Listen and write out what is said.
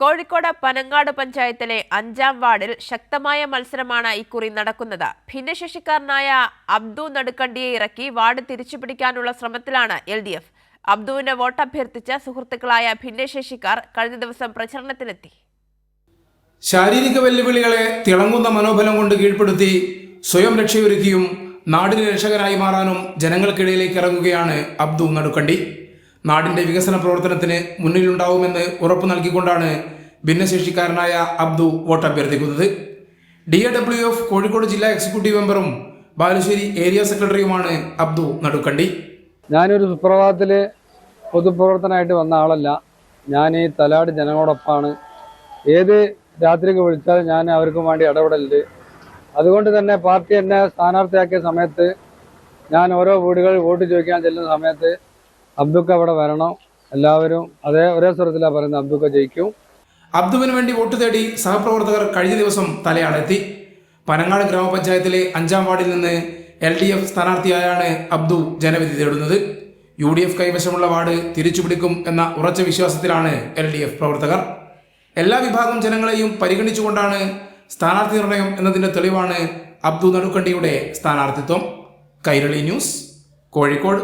കോഴിക്കോട് പനങ്ങാട് പഞ്ചായത്തിലെ അഞ്ചാം വാർഡിൽ ശക്തമായ മത്സരമാണ് ഇക്കുറി നടക്കുന്നത്. ഭിന്നശേഷിക്കാരനായ അബ്ദു നടുക്കണ്ടിയെ ഇറക്കി വാർഡ് തിരിച്ചുപിടിക്കാനുള്ള ശ്രമത്തിലാണ് എൽ ഡി എഫ്. അബ്ദുവിന് വോട്ടഭ്യർത്ഥിച്ച സുഹൃത്തുക്കളായ ഭിന്നശേഷിക്കാർ കഴിഞ്ഞ ദിവസം പ്രചരണത്തിനെത്തി ശാരീരിക വെല്ലുവിളികളെ തിളങ്ങുന്ന മനോബലം കൊണ്ട് കീഴ്പ്പെടുത്തി സ്വയം രക്ഷയൊരുക്കിയും നാടിന് രക്ഷകരായി മാറാനും ജനങ്ങൾക്കിടയിലേക്ക് ഇറങ്ങുകയാണ് അബ്ദു നടുക്കണ്ടി. നാടിന്റെ വികസന പ്രവർത്തനത്തിന് മുന്നിലുണ്ടാവുമെന്ന് ഉറപ്പു നൽകിക്കൊണ്ടാണ് ഭിന്നശേഷിക്കാരനായ Abdu vote അഭ്യർത്ഥിക്കുന്നത്. D A W F Kozhikode ജില്ലാ എക്സിക്യൂട്ടീവ് മെമ്പറും ബാലുശ്ശേരി ഏരിയ സെക്രട്ടറിയുമാണ് അബ്ദു നടുക്കണ്ടി. ഞാനൊരു സുപ്രഭാതത്തിൽ പൊതുപ്രവർത്തനമായിട്ട് വന്ന ആളല്ല. ഞാൻ ഈ തലാട് ജനങ്ങളോടൊപ്പമാണ് ഏത് രാത്രിക്ക് വിളിച്ചാലും ഞാൻ അവർക്ക് വേണ്ടി ഇടപെടലുണ്ട്. അതുകൊണ്ട് തന്നെ പാർട്ടി എന്നെ സ്ഥാനാർത്ഥിയാക്കിയ സമയത്ത് ഞാൻ ഓരോ വീടുകളിൽ വോട്ട് ചോദിക്കാൻ ചെല്ലുന്ന സമയത്ത് അബ്ദുക്ക അവിടെ വരണം. എല്ലാവരും അതേ ഒരേ സ്വരത്തിലാണ് പറയുന്നത് അബ്ദുക്ക ജയിക്കും. അബ്ദുവിന് വേണ്ടി വോട്ട് തേടി സഹപ്രവർത്തകർ കഴിഞ്ഞ ദിവസം തലയാളെത്തി. പനങ്ങാട് ഗ്രാമപഞ്ചായത്തിലെ അഞ്ചാം വാർഡിൽ നിന്ന് എൽ ഡി എഫ് സ്ഥാനാർത്ഥിയായാണ് അബ്ദു ജനവിധി തേടുന്നത്. യു ഡി എഫ് കൈവശമുള്ള വാർഡ് തിരിച്ചുപിടിക്കും എന്ന ഉറച്ച വിശ്വാസത്തിലാണ് എൽ ഡി എഫ് പ്രവർത്തകർ. എല്ലാ വിഭാഗം ജനങ്ങളെയും പരിഗണിച്ചുകൊണ്ടാണ് സ്ഥാനാർത്ഥി നിർണയം എന്നതിന്റെ തെളിവാണ് അബ്ദു നടുക്കണ്ടിയുടെ സ്ഥാനാർത്ഥിത്വം. കൈരളി ന്യൂസ് കോഴിക്കോട്.